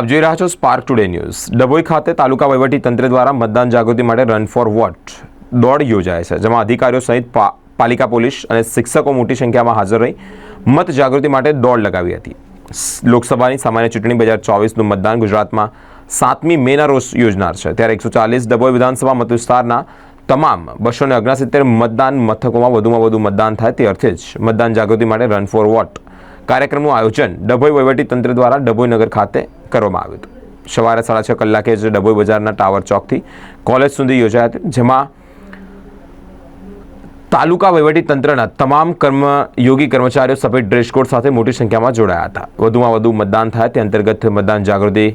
આપ જોઈ રહ્યા છો સ્પાર્ક ટુડે ન્યૂઝ ડભોઈ ખાતે તાલુકા વહીવટી તંત્ર દ્વારા મતદાન જાગૃતિ માટે રન ફોર વોટ દોડ યોજાય છે, જેમાં અધિકારીઓ સહિત પાલિકા પોલીસ અને શિક્ષકો મોટી સંખ્યામાં હાજર રહી મત જાગૃતિ માટે દોડ લગાવી હતી. લોકસભાની સામાન્ય ચૂંટણી બે હજાર ચોવીસનું મતદાન ગુજરાતમાં સાતમી મેના રોજ યોજનાર છે. ત્યારે એકસો ચાલીસ ડભોઈ વિધાનસભા મતવિસ્તારના તમામ બસો ને ઓગણસિત્તેર મતદાન મથકોમાં વધુમાં વધુ મતદાન થાય તે અર્થે જ મતદાન જાગૃતિ માટે રન ફોર વોટ કાર્યક્રમનું આયોજન ડભોઈ વહીવટી તંત્ર દ્વારા ડભોઈ નગર ખાતે કરવામાં આવ્યું હતું. સવારે સાડા છ કલાકે જ ડભોઈ બજારના ટાવર ચોકથી કોલેજ સુધી યોજાયા હતી, જેમાં તાલુકા તંત્રના તમામ કર્મયોગી કર્મચારીઓ સફેદ ડ્રેસ કોડ સાથે મોટી સંખ્યામાં જોડાયા હતા. વધુમાં વધુ મતદાન થાય તે અંતર્ગત મતદાન જાગૃતિ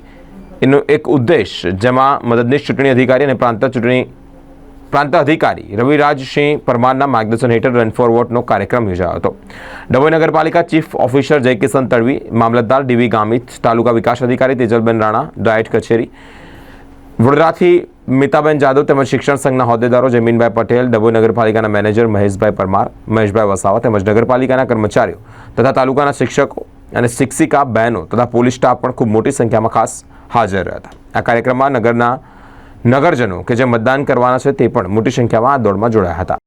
એનો એક ઉદ્દેશ, જેમાં મદદનીશ ચૂંટણી અધિકારી અને પ્રાંત ચૂંટણી પ્રાંત અધિકારી રવિરાજસિંહ પરમારના માર્ગદર્શન હેઠળ રન ફોર કાર્યક્રમ યોજાયો હતો. ડભોઈ નગરપાલિકા ચીફ ઓફિસર જયકિશન તડવી, મામલતદાર ડીવી ગામિત, તાલુકા વિકાસ અધિકારી તેજલબેન રાણા, ડાયટ કચેરી વડોદરાથી મિતાબેન જાદવ તેમજ શિક્ષણ સંઘના હોદ્દેદારો જમીનભાઈ પટેલ, ડભોઈ નગરપાલિકાના મેનેજર મહેશભાઈ પરમાર, મહેશભાઈ વસાવા તેમજ નગરપાલિકાના કર્મચારીઓ તથા તાલુકાના શિક્ષકો અને શિક્ષિકા બહેનો તથા પોલીસ સ્ટાફ પણ ખૂબ મોટી સંખ્યામાં ખાસ હાજર રહ્યા હતા. આ કાર્યક્રમમાં નગરના નગરજનો કે જે મતદાન કરવાના છે તે પણ મોટી સંખ્યામાં આ દોડમાં જોડાયા હતા.